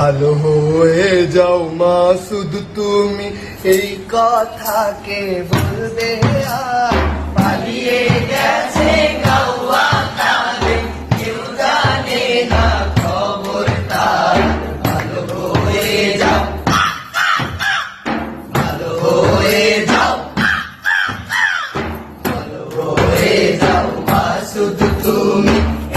ভালো হয়ে যাও মা, শুধু তুমি। এই কথাকে বলবে পালিয়ে গেছে তার। ভালো হয়ে যাও। ভালো হয়ে যাও। ভালো শুধু তুমি।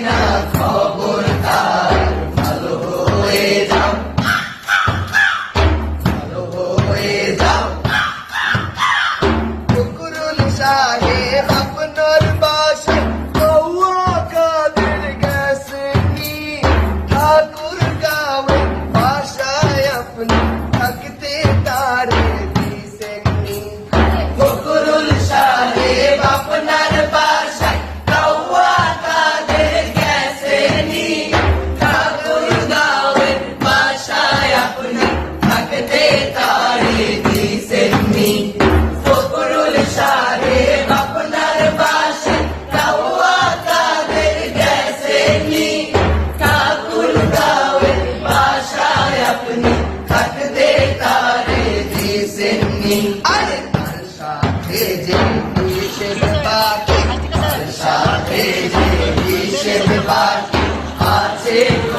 enough. você.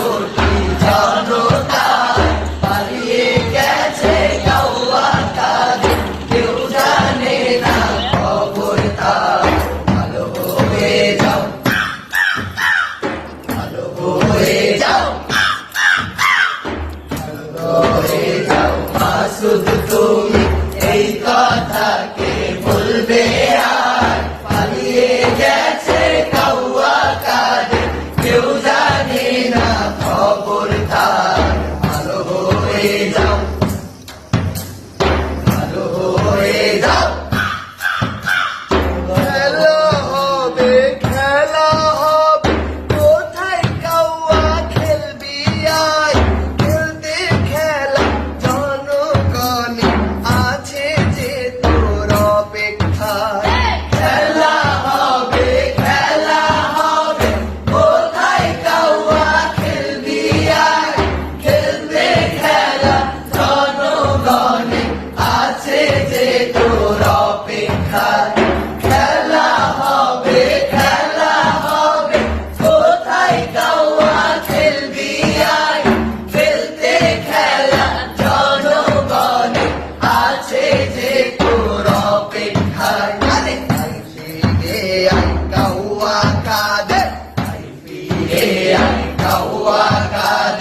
tua casa.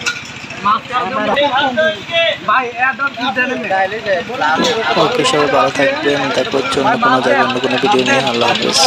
ওকে সবাই ভালো থাকবেন তারপর জন্য কোনো জায়গায় অন্য কোনো ভিডিও নিয়ে। আল্লাহ হাফিজ।